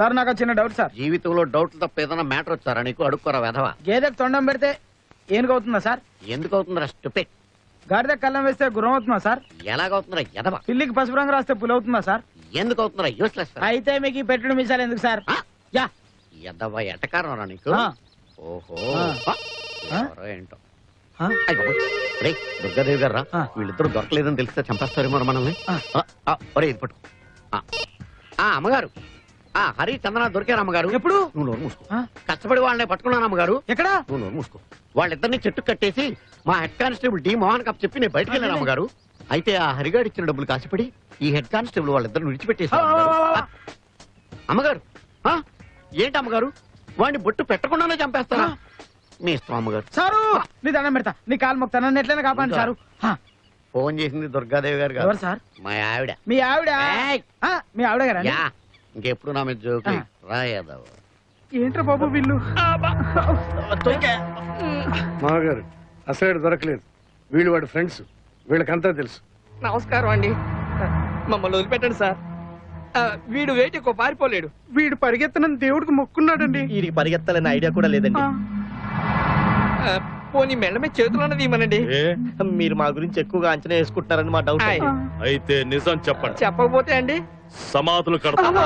Sir నాకు చిన్న doubt sir. జీవితంలో డౌట్ తప్ప ఏదైనా మ్యాటర్ వచ్చారా నీకు? అడుక్కోరా వెధవ. గేదెకు తొండం పెడితే ఏనుగవుతుందా సార్? ఎందుకు అవుతుందిరా స్టూపిడ్ గాడిద కళ్ళం వేస్తే గుర్రం అవుతుందా సార్? ఎలాగవుతుందిరా ఎదవ పిల్లికి పసుపు రంగు రాస్తే పులి అవుతుందా సార్? ఎందుకు అవుతుందిరా యూస్లెస్ అయితే మీకు ఈ పెట్టుడు మిసాలు ఎందుకు సార్? యా. ఎదవ ఎటకారం రా నీకు? ఆ. ఓహో. ఆ. ఆ. ఆ? ఎవరో ఏంటో? ఆ? అయ్ బాబోయ్. రేయ్, దుర్గాదేవి గారు రా. ఆ. వీళ్ళిద్దరు దొరకలేదని తెలిస్తే చంపేస్తారేమో మనల్ని. ఆ. ఆ, ఆ, ఒరే ఇది పట్టు. ఆ. ఆ, అమ్మగారు. ఆ హరి చందన దొరికారు అమ్మగారు ఎప్పుడు? నువ్వు నోరు మూసుకో. ఆ? కష్టపడి వాళ్ళని పట్టుకున్నాను అమ్మగారు ఎక్కడా? నువ్వు నోరు మూసుకో. వాళ్ళిద్దరిని చెట్టు కట్టేసి మా హెడ్ కానిస్టేబుల్ డి మోహన్ కప్ చెప్పి నేను బయటికి వెళ్ళాను అమ్మగారు అయితే ఆ హరిగాడు ఇచ్చిన డబ్బులు కాసిపడి ఈ హెడ్ కానిస్టేబుల్ వాళ్ళిద్దరిని విడిచిపెట్టేశారు అమ్మగారు. ఆ? ఏంటి అమ్మగారు వాడిని బొట్టు పెట్టకుండానే చంపేస్తారా? మీ ఇష్టం అమ్మగారు సారు నీ దండం పెడతా. నీ కాలు మొక్తా నన్ను ఎట్లయినా కాపాడి సారు. ఆ, ఫోన్ చేసింది దుర్గాదేవి గారు కాదు. సార్? మా ఆవిడ. మీ ఆవిడ? ఏయ్! ఆ, మీ ఆవిడ గారా యా. ఇంకెప్పుడు నా మీద జోకి. రాయదవ ఏంట్రా బాబు వీళ్ళు? మామగారు అసలు దొరకలేదు. వీళ్ళు వాడి ఫ్రెండ్స్. వీళ్ళకంతా తెలుసు. నమస్కారం అండి. మమ్మల్ని వదిలిపెట్టండి సార్. వీడు వేటి ఎక్కువ పారిపోలేడు. వీడు పరిగెత్తనని దేవుడికి మొక్కున్నాడండి. వీరికి పరిగెత్తాలనే ఐడియా కూడా లేదండి. పోనీ మెళ్ళ మీద చేతులు అన్నది ఇమ్మనండి ఏ? మీరు మా గురించి ఎక్కువగా అంచనా వేసుకుంటున్నారని మా డౌట్. అయితే నిజం చెప్పండి. చెప్పకపోతే అండి సమాధులు కడతాం.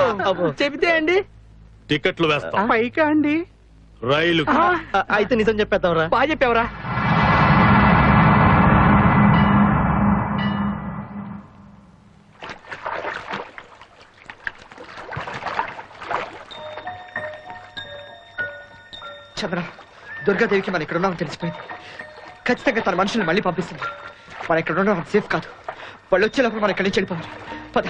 చెబితే అండి? టికెట్లు వేస్తాం. పైకా అండి? రైలు అయితే నిజం చెప్పేద్దాం రా. బాగా చెప్పావురా. చంద్ర దుర్గాదేవికి మనం ఇక్కడ ఉన్నామని తెలిసిపోయింది. ఖచ్చితంగా తన మనుషుల్ని మళ్ళీ పంపిస్తుంది. మనం ఇక్కడ ఉండడం సేఫ్ కాదు. వాళ్ళు వచ్చేటప్పుడు మనం ఇక్కడి నుంచి వెళ్ళిపోవాలి. పద.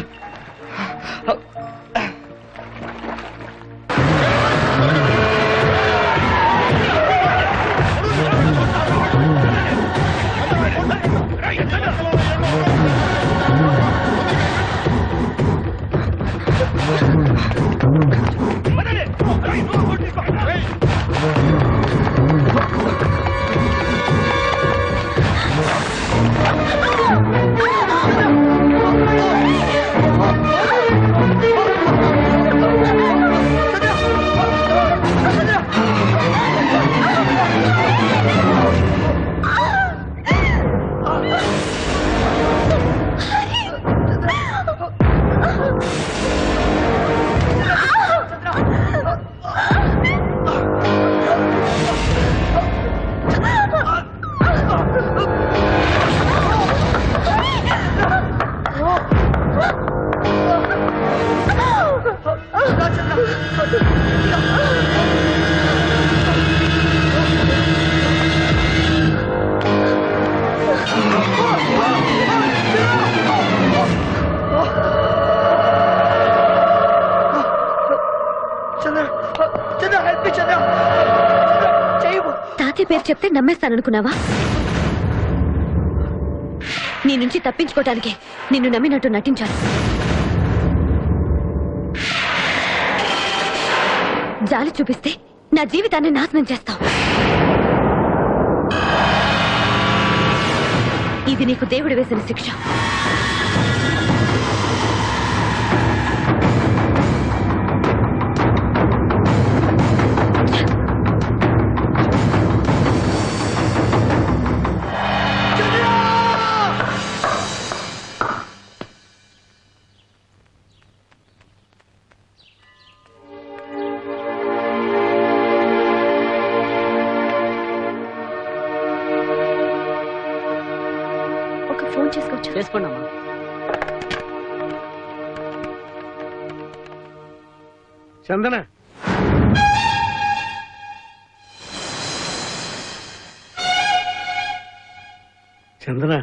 తాతయ్య పేరు చెప్తే నమ్మేస్తాననుకున్నావా? నీ నుంచి తప్పించుకోవటానికి నిన్ను నమ్మినట్టు నటించాను జాలి చూపిస్తే నా జీవితాన్ని నాశనం చేస్తావు. ఇది నీకు దేవుడు వేసిన శిక్ష. చేసుకోండి అమ్మా చందన. చందన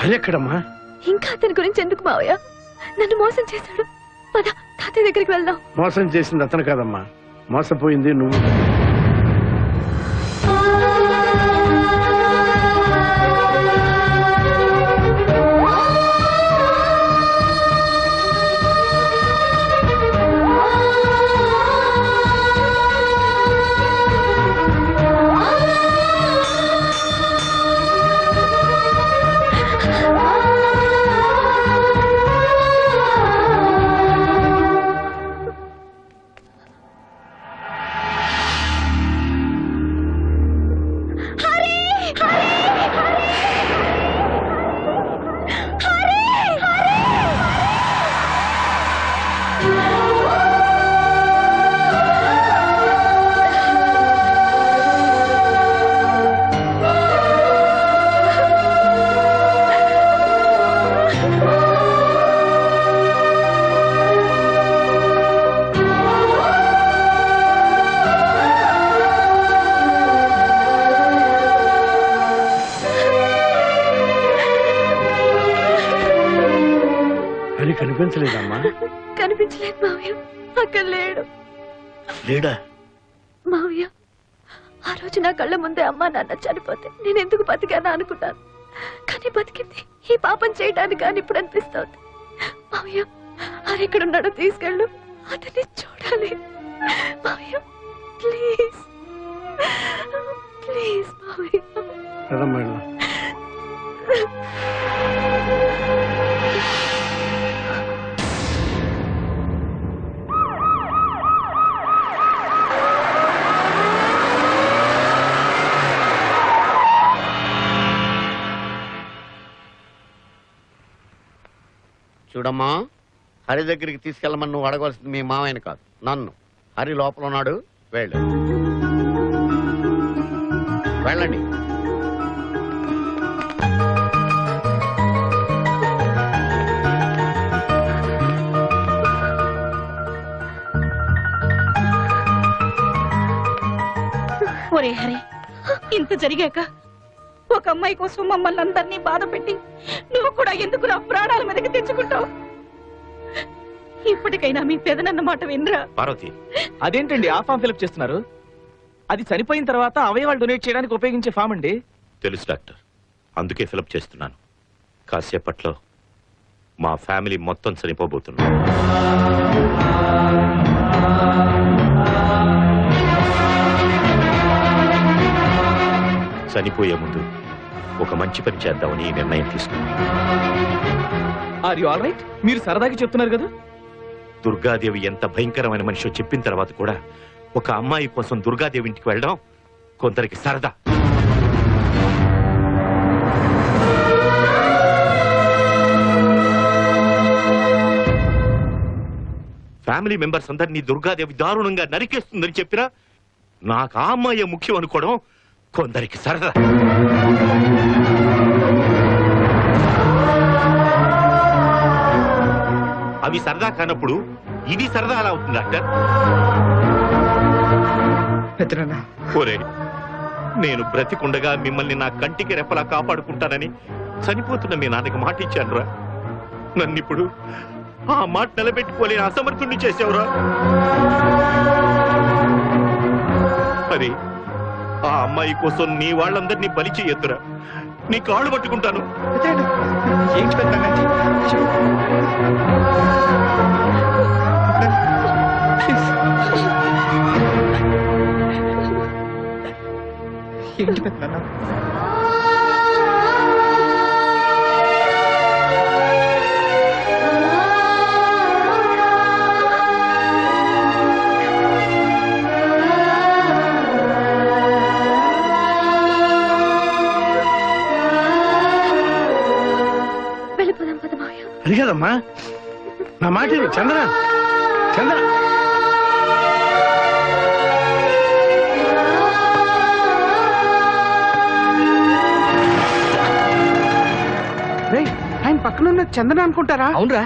అది ఎక్కడమ్మా? ఇంకా అతని గురించి ఎందుకు మావయ్య? నన్ను మోసం చేశాడు. పద. తాతయ్య దగ్గరికి వెళ్దాం. మోసం చేసింది అతను కాదమ్మా. మోసపోయింది నువ్వు. కనిపించలేదు మావయ్య. అక్కడ లేడు. లేడా? మావయ్య ఆ రోజు నా కళ్ళ ముందే అమ్మా నాన్న చనిపోతే నేను ఎందుకు బతికానా అనుకున్నాను. కానీ బతికింది ఈ పాపం చేయడానికి అని ఇప్పుడు అనిపిస్తోంది. మావయ్య ఆరెక్కడున్నాడో తీసుకెళ్ళు. అతన్ని చూడాలి. మావయ్య ప్లీజ్. ప్లీజ్ మావయ్య. హరి దగ్గరికి తీసుకెళ్ళమని నువ్వు అడగవలసింది మీ మామయ్యని కాదు నన్ను. హరి లోపల ఉన్నాడు వెళ్ళు. వెళ్ళండి. ఒరే హరి ఇంత జరిగాక ఒక అమ్మాయి కోసం మమ్మల్ని అందరినీ బాధ పెట్టి నువ్వు కూడా ఎందుకు నా ప్రాణాల మీదకి తెచ్చుకుంటావు? ఇప్పటికైనా మీ పెదనన్న మాట వినరా? పార్వతి. అదేంటండి ఆ ఫామ్ ఫిల్అప్ చేస్తున్నారు? అది చనిపోయిన తర్వాత అవయవాలు డొనేట్ చేయడానికి ఉపయోగించే ఫామ్ అండి? తెలుసు డాక్టర్. అందుకే ఫిలప్ చేస్తున్నాను. కాసేపట్లో మా ఫ్యామిలీ మొత్తం చనిపోబోతున్నాం చనిపోయే ముందు ఒక మంచి పని చేద్దామని ఈ నిర్ణయం తీసుకున్నాను. ఆర్ యు ఆల్ రైట్ మీరు సరదాగా చెప్తున్నారు కదా? దుర్గాదేవి ఎంత భయంకరమైన మనిషో చెప్పిన తర్వాత కూడా ఒక అమ్మాయి కోసం దుర్గాదేవి ఇంటికి వెళ్ళడం కొందరికి సరదా. ఫ్యామిలీ మెంబర్స్ అందరినీ దుర్గాదేవి దారుణంగా నరికేస్తుందని చెప్పినా నాకు ఆ అమ్మాయి ముఖ్యం అనుకోవడం కొందరికి సరదా. అవి సరదా కానప్పుడు ఇది సరదా అలా అవుతుంది డాక్టర్. పెద్దనన్నా. ఒరే నేను బ్రతికుండగా మిమ్మల్ని నా కంటికి రెప్పలా కాపాడుకుంటానని చనిపోతున్న మీ నాన్నకి మాట ఇచ్చానురా. నన్నిప్పుడు ఆ మాట నిలబెట్టుకోలేని అసమర్థుణ్ణి చేసావురా మరి ఆ అమ్మాయి కోసం నీ వాళ్ళందరినీ బలి చేయొద్దురా. నీ కాళ్ళు పట్టుకుంటాను. పెద్దనన్నా, ఏంటి పెద్ద అది కదమ్మా నా మాట విను. చంద్ర చంద్ర ఆయన పక్కన ఉన్న చందన అనుకుంటారా? అవునరా.